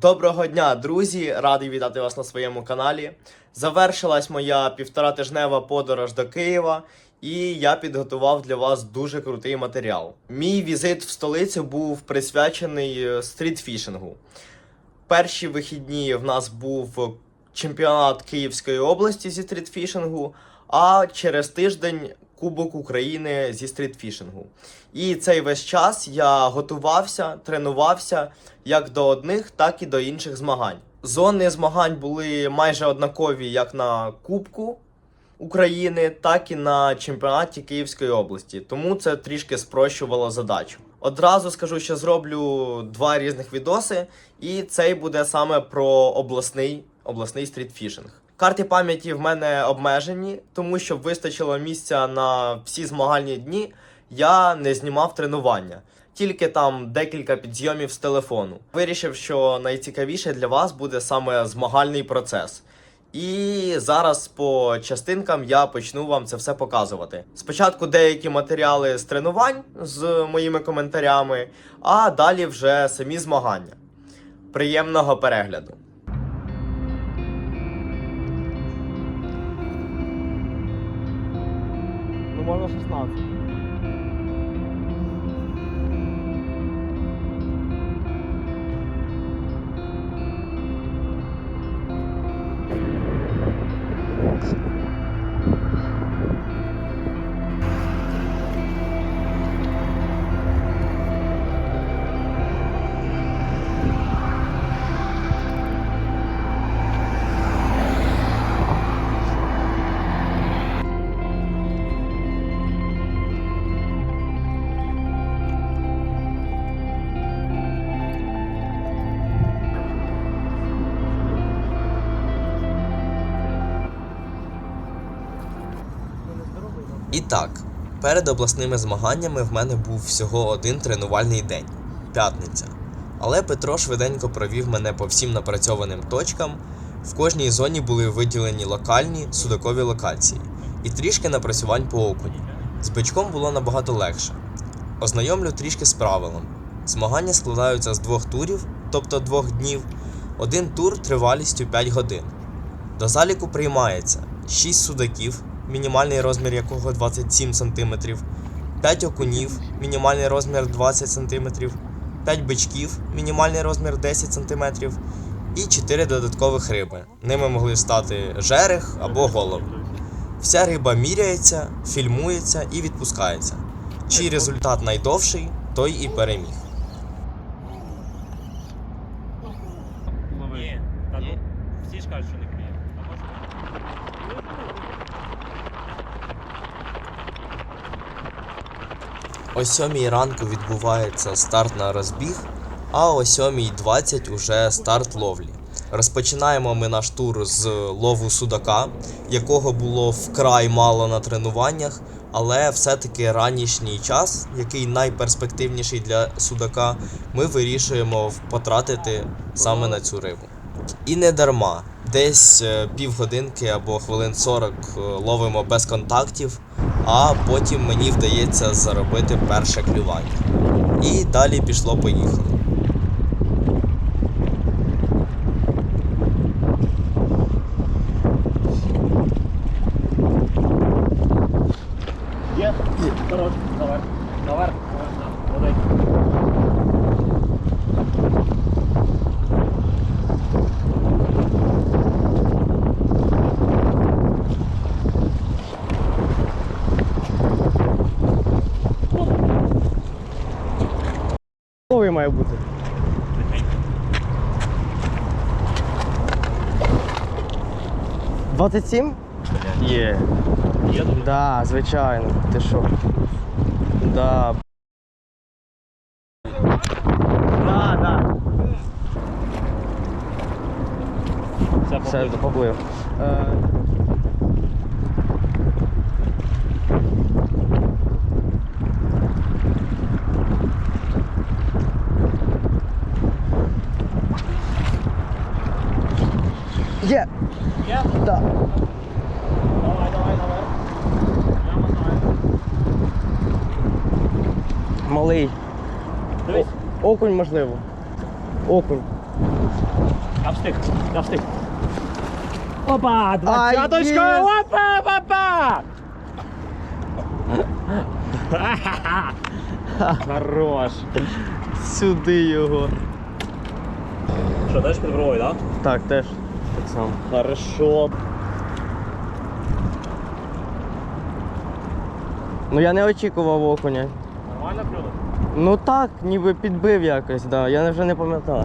Доброго дня, друзі! Радий вітати вас на своєму каналі. Завершилась моя півторатижнева подорож до Києва, і я підготував для вас дуже крутий матеріал. Мій візит в столицю був присвячений е, стрітфішингу. Перші вихідні в нас був чемпіонат Київської області зі стрітфішингу, а через тиждень Кубок України зі стрітфішингу. І цей весь час я готувався, тренувався як до одних, так і до інших змагань. Зони змагань були майже однакові як на Кубку України, так і на чемпіонаті Київської області. Тому це трішки спрощувало задачу. Одразу скажу, що зроблю два різних відоси, і цей буде саме про обласний, обласний стрітфішинг. Карти пам'яті в мене обмежені, тому що вистачило місця на всі змагальні дні. Я не знімав тренування, тільки там декілька підзйомів з телефону. Вирішив, що найцікавіше для вас буде саме змагальний процес. І зараз по частинкам я почну вам це все показувати. Спочатку деякі матеріали з тренувань з моїми коментарями, а далі вже самі змагання. Приємного перегляду! Можна 16. Так, перед обласними змаганнями в мене був всього один тренувальний день п'ятниця. Але Петро швиденько провів мене по всім напрацьованим точкам. В кожній зоні були виділені локальні судакові локації і трішки напрацювань по окуні. З бичком було набагато легше. Ознайомлю трішки з правилом. Змагання складаються з двох турів, тобто двох днів. Один тур тривалістю 5 годин. До заліку приймається 6 судаків, мінімальний розмір якого 27 см, 5 окунів, мінімальний розмір 20 см, 5 бичків, мінімальний розмір 10 см і 4 додаткових риби. Ними могли стати жерех або голуб. Вся риба міряється, фільмується і відпускається. Чий результат найдовший, той і переміг. Ні, та ну всі ж кажуть, що не кліє. А може. О 7 ранку відбувається старт на розбіг, а о 7.20 уже старт ловлі. Розпочинаємо ми наш тур з лову судака, якого було вкрай мало на тренуваннях, але все-таки ранішній час, який найперспективніший для судака, ми вирішуємо потратити саме на цю рибу. І не дарма. Десь е, півгодинки або хвилин 40 е, ловимо без контактів, а потім мені вдається заробити перше клювання. І далі пішло поїхало. Є? Хорош, наверх. Наверх. Молодець. Новий має бути. Двадцять сім? Є. Є тут? Да, звичайно. Ти що? Да. Да, да. Все, Все, поплив. поплив. Е, Є! Є? Да. Давай, давай, наверх. Прямо наверх. Малий. Дивись. Окунь можливо. Окунь. Я встиг, я встиг. Опа, двадцяточка, опа, опа! Хорош. Сюди його. Що, теж під бровою, так? Так, теж так само. Хорошо. Ну я не очікував окуня. Нормально клюнув? Ну так, ніби підбив якось, да. Я вже не пам'ятаю.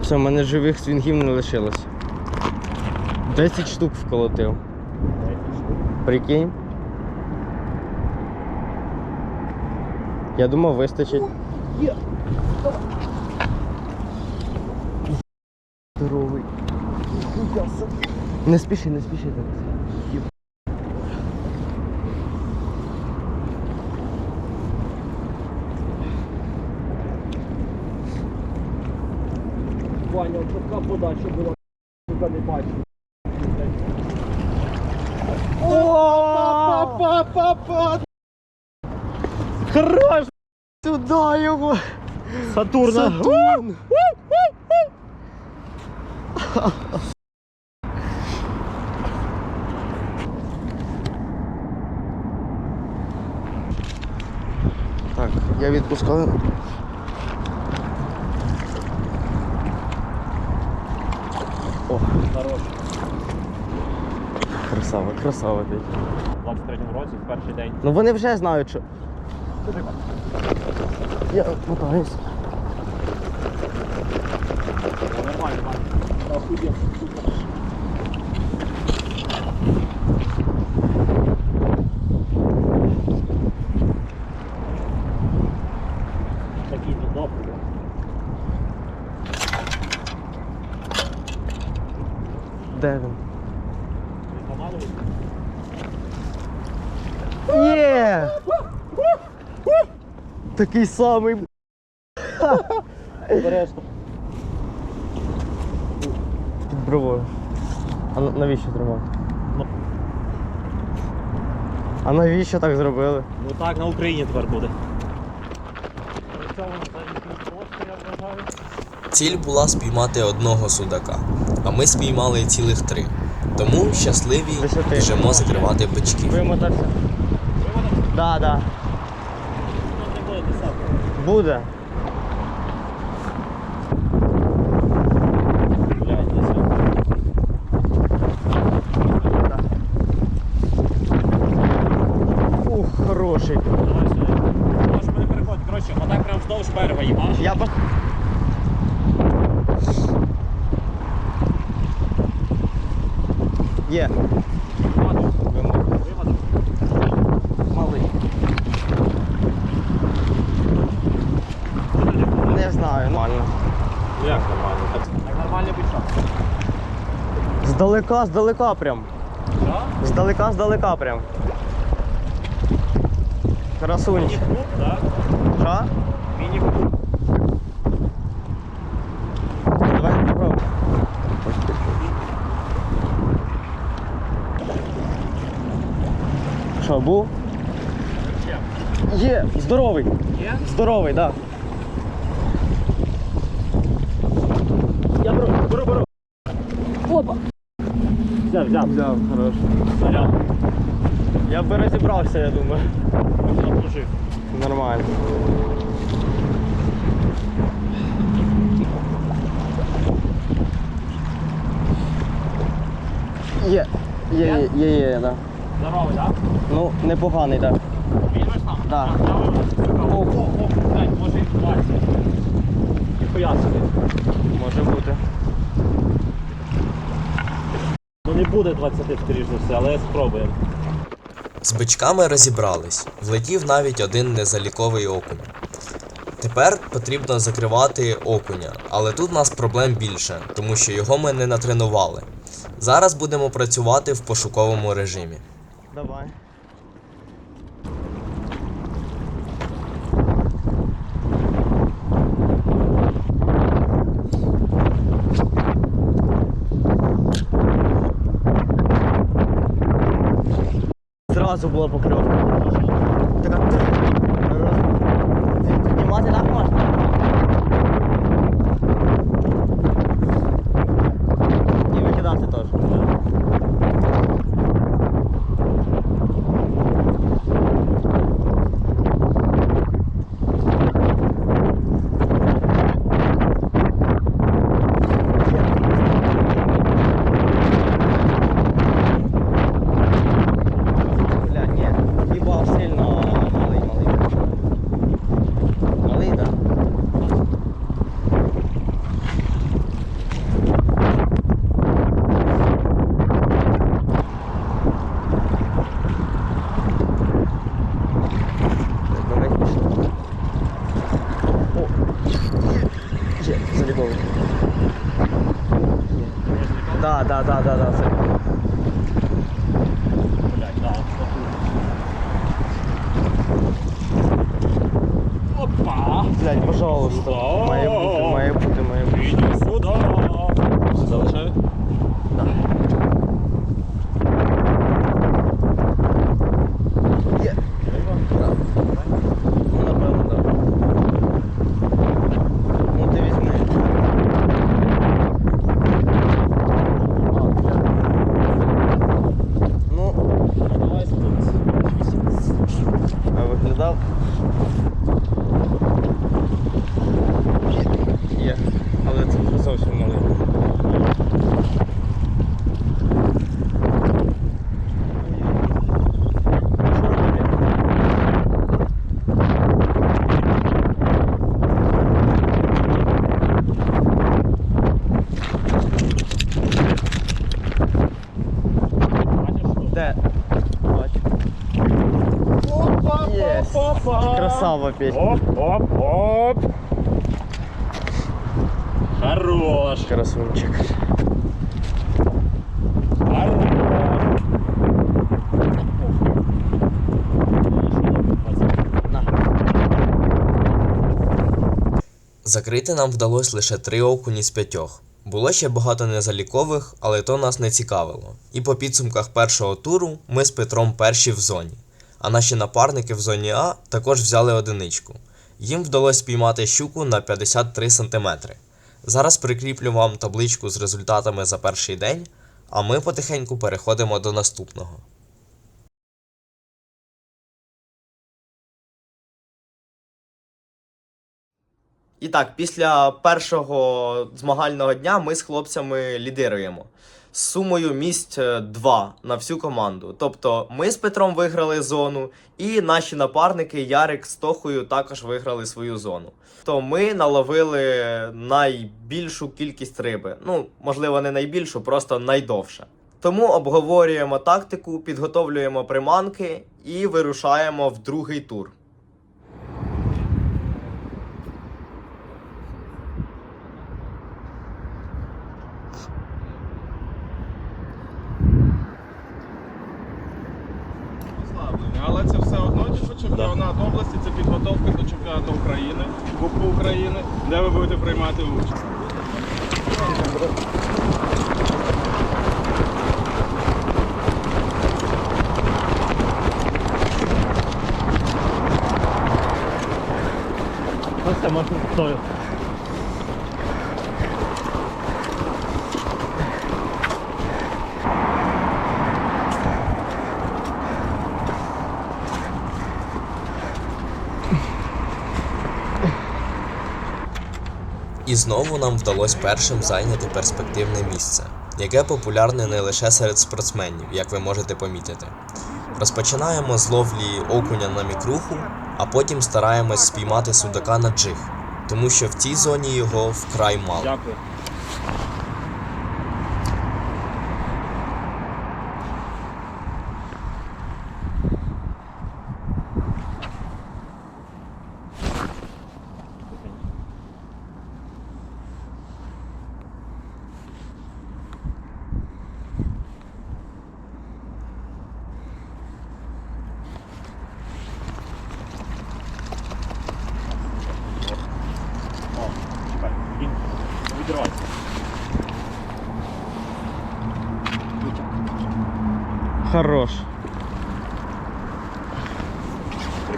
Все, в мене живих свінгів не лишилось. 10 штук вколотив. Прикинь. Я думав, вистачить. Здоровий. Не спіши, не спіши так. Ваня, така подача була, сука, не бачу. Хорош! Сюда його! Сатурна. Сатурн! Я відпускаю. О, Хорош. красава, красава ти. У 23-му році, в перший день. Ну вони вже знають, що. Я мотаюсь. Нормально. Охуєв. Такий тут добрий. Де він? Він помалу. Є! Такий самий. Обережно. Під бровою. А навіщо тримати? Ну. А навіщо так зробили? Ну так на Україні тепер буде. Ціль була спіймати одного судака, а ми спіймали цілих три. Тому щасливі біжимо закривати бички. Вимотався. Да, да. Тут не буде десятки. Буде. Блядь, десятки. Ух, хороший. Давай сюди. Може мене переходить. Коротше, отак прям вздовж берега їбаш. Я пос... Є. Вимадав. Малий. Не знаю, нормально. Ну як нормально? Так, так нормально пішов. Здалека, здалека прям. Що? Здалека, здалека прям. Красунчик. Міні-клуб, так? Що? Міні-клуб. Давай попробуй. Що, був? Є, здоровий. Є? Здоровий, так. Я Взяв, взяв. Взяв, хорош. Взяв. Я би розібрався, я думаю. Заслужив. Нормально. Є, є, є, є, є, да. Здоровий, так? Ну, непоганий, так. Візьмеш там? Да. О, о, о, блядь, може і 20. Ніхуя собі. Може бути. Ну не буде 20, скоріш за все, але спробуємо. З бичками розібрались, влетів навіть один незаліковий окунь. Тепер потрібно закривати окуня, але тут у нас проблем більше, тому що його ми не натренували. Зараз будемо працювати в пошуковому режимі. Давай. Разу була покльовка. Така опа. Красава пісня. Оп, оп, оп. Хорош. Красунчик. Закрити нам вдалося лише три окуні з п'ятьох. Було ще багато незалікових, але то нас не цікавило. І по підсумках першого туру ми з Петром перші в зоні. А наші напарники в зоні А також взяли одиничку. Їм вдалося спіймати щуку на 53 см. Зараз прикріплю вам табличку з результатами за перший день, а ми потихеньку переходимо до наступного. І так, після першого змагального дня ми з хлопцями лідируємо сумою місць 2 на всю команду. Тобто ми з Петром виграли зону, і наші напарники Ярик з Тохою також виграли свою зону. То ми наловили найбільшу кількість риби. Ну, можливо, не найбільшу, просто найдовше. Тому обговорюємо тактику, підготовлюємо приманки і вирушаємо в другий тур. Послаблення. Але це все одно типу, чемпіонат області, це підготовка до чемпіонату України, Кубку України, де ви будете приймати участь. Ну все, можна стою. І знову нам вдалося першим зайняти перспективне місце, яке популярне не лише серед спортсменів, як ви можете помітити. Розпочинаємо з ловлі окуня на мікруху, а потім стараємось спіймати судака на джиг, тому що в цій зоні його вкрай мало. Дякую. Хорош.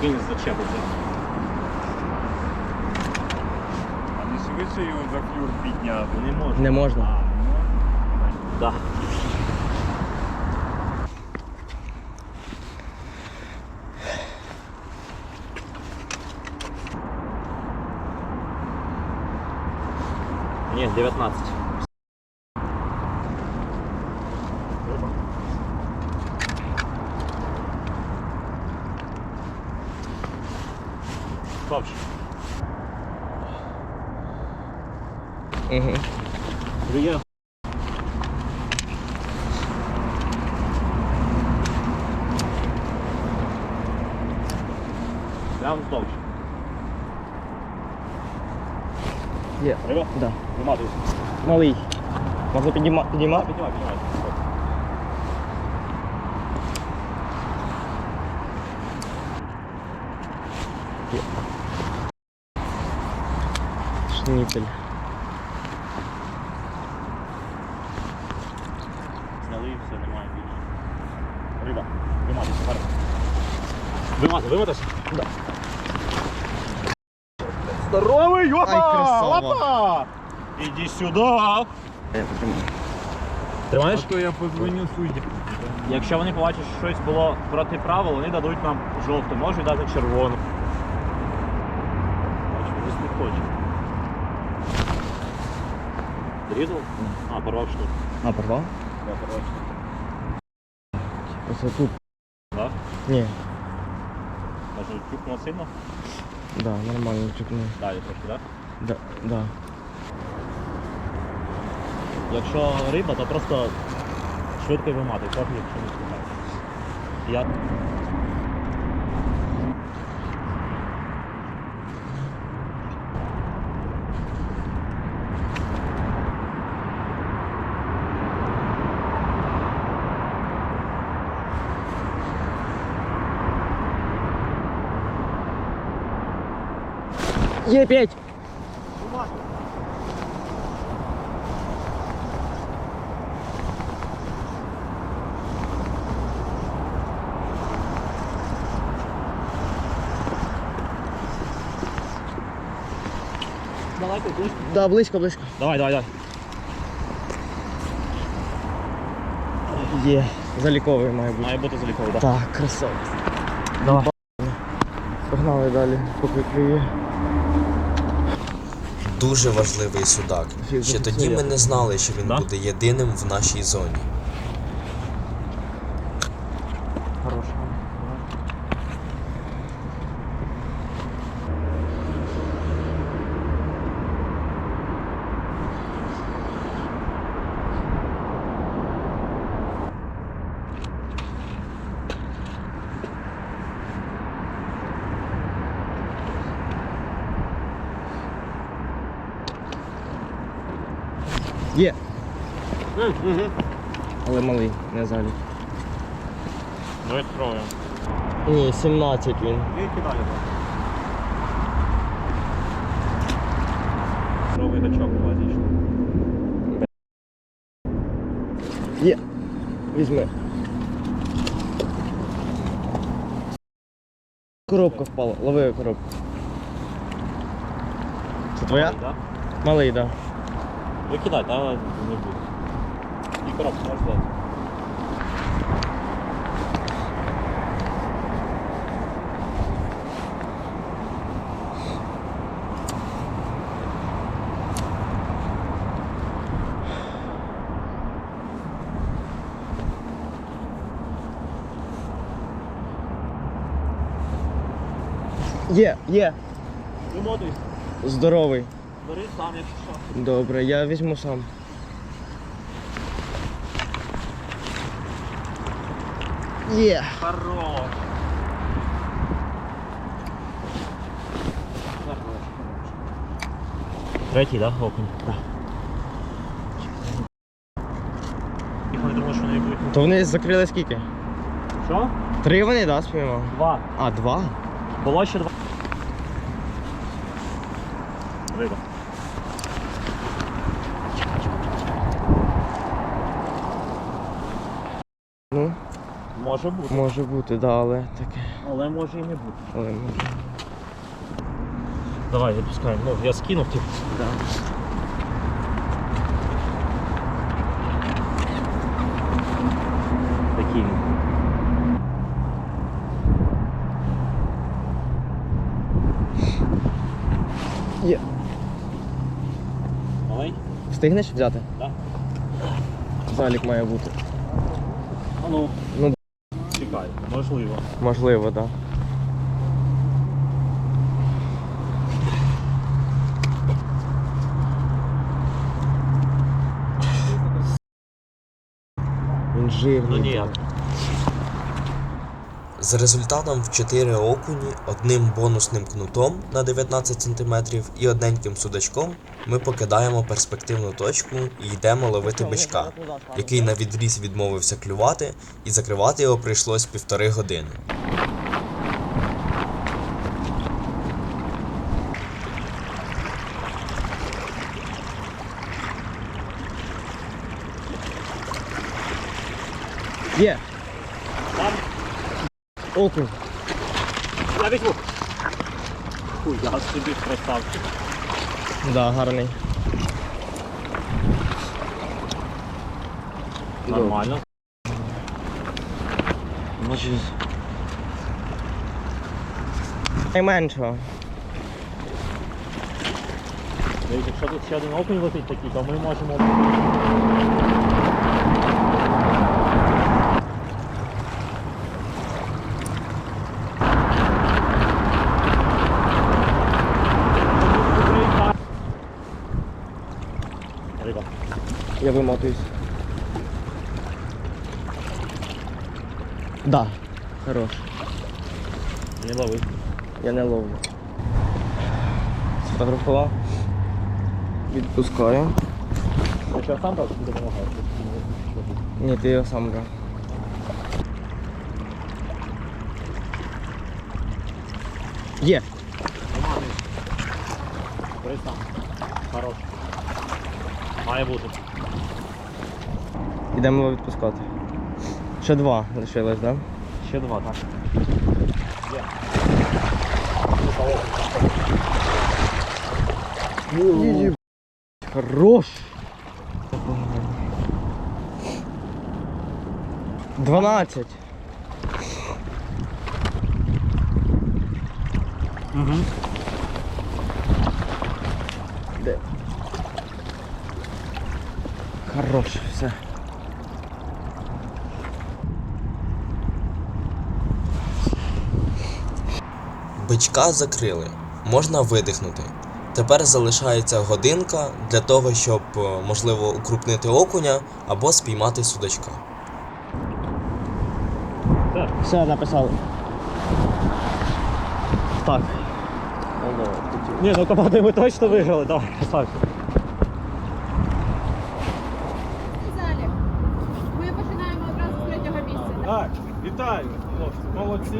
Кинь зачепив. А не швидше його за флюр підняти. Не можна. Не можна. А, ну, Да. Ні, 19. Угу. Клює. Прям вздовж. Є. Риба? Да. Виматуйся. Малий. Можна підніма... піднімати? Піднімай, піднімай. Шніпель. Вимати, виматися? Да. Здоровий, опа! Ай, красава. Опа! Іди сюди. Я потримаю. Тримаєш? а то я позвоню судді. Якщо вони побачать, що щось було проти правил, вони дадуть нам жовту, можуть дати червону. Бачу, десь не хоче. Зрізав? А, порвав штуку. А, порвав? Да, порвав штуку. Ось тут. Да? Ні. Може, чукнуло сильно? Да, нормально чекну. Далі трошки, так? Да, да. Якщо риба, то просто швидко вимати, кожен якщо не встигаєш. Я... Є п'ять! Далеко, близько. Да, близько, близько. Давай, давай, давай. Є. Заліковий має бути. Має бути заліковий, так. Так, красавець. Давай. Погнали далі, поки клює. Дуже важливий судак. Ще тоді ми не знали, що він буде єдиним в нашій зоні. Є. Але малий, не залік. Давай спробуємо. Ні, 17 він. І кидали. Здоровий гачок лазічний. Є. Візьми. Коробка впала. Лови коробку. Це твоя? Да? Малий, так. Да. Викидай, та не буде. І коробку можеш дати. Є, є. Вимотуйся. Здоровий. Бери сам, якщо що. Добре, я візьму сам. Є. Хорош. Третій, да, окунь? Так. Їх не думаю, що вони будуть. То вони закрили скільки? Що? Три вони, да, спіймав? Два. А, два? Було ще два. Риба. Ну. Може бути. Може бути, да, але таке. Але може і не бути. Але може. Давай, запускаємо. Ну, я скинув типу. Да. Такий. Є. Давай. Встигнеш взяти? Так. Залік має бути. А ну. Ну. Можливо. Можливо, так. Да. Він жирний. Ну ніяк. З результатом в 4 окуні, одним бонусним кнутом на 19 см і одненьким судачком ми покидаємо перспективну точку і йдемо ловити бичка, який на відріз відмовився клювати, і закривати його прийшлось півтори години. Є! Там. Окунь. Я візьму. Хуй, я собі красавчик. Да, гарний. Нормально. Найменшого. Якщо тут ще один окунь летить такий, то ми можемо. Риба. Я вимотуюсь. Да. Хорош. Не лови. Я не ловлю. Сфотографував. Відпускаю. Що сам так допомагаю? Ні, ти його сам брав. Є. Бери сам. Хорош. Має бути. Ідемо його відпускати. Ще два лишилось, так? Да? Ще два, так. Її. Хорош. Дванадцять. Угу. Де? Хорош, все. Бичка закрили, можна видихнути. Тепер залишається годинка для того, щоб е, можливо укрупнити окуня або спіймати судачка. Все, написали. Так. Ні, ну команди ми точно виграли, давай, красавчик. Ми починаємо одразу з третього місця. Так, вітаю, хлопці, молодці.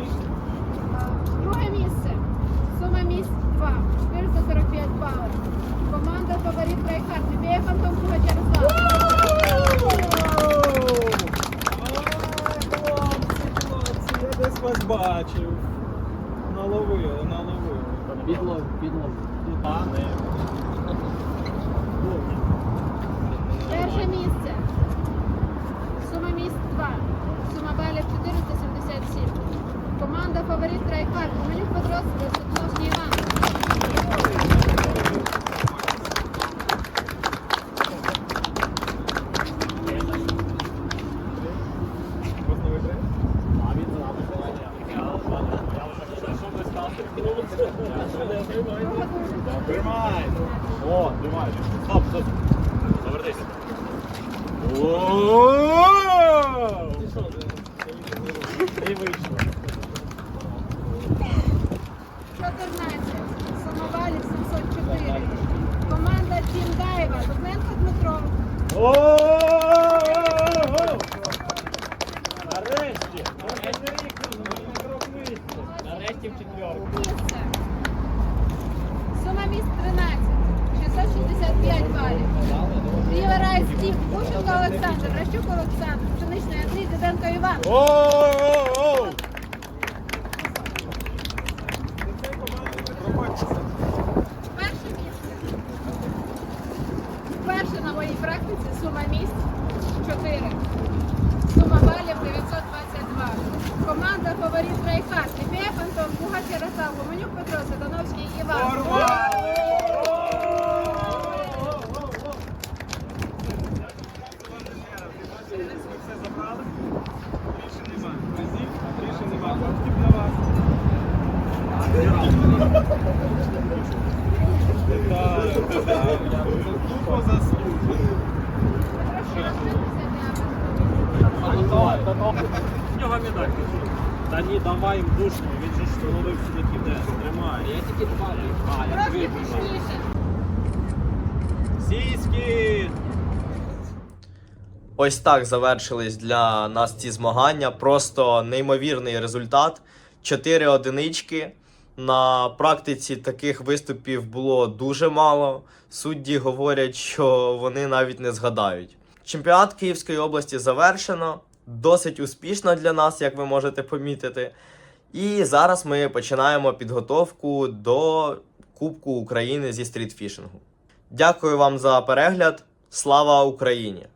After Сума місць 13. 965 балів. Стів, Кущенко Олександр, Ращук Олександр, Пшеничний Андрій, Диденко Іван. Оу! Перше місце. Перше на моїй практиці сума місць 4. Сума балів 922. Команда фаворит Райхард. Ліпєв Антон, Бугач Ярослав, Гуменюк Петро, Садановський Іван. В нього медаль. Та ні, давай їм душно, він же ж ловив сюди піде. Тримай. Я тільки два. А! Ось так завершились для нас ці змагання. Просто неймовірний результат. Чотири одинички. На практиці таких виступів було дуже мало. Судді говорять, що вони навіть не згадають. Чемпіонат Київської області завершено. Досить успішно для нас, як ви можете помітити. І зараз ми починаємо підготовку до Кубку України зі стрітфішингу. Дякую вам за перегляд. Слава Україні!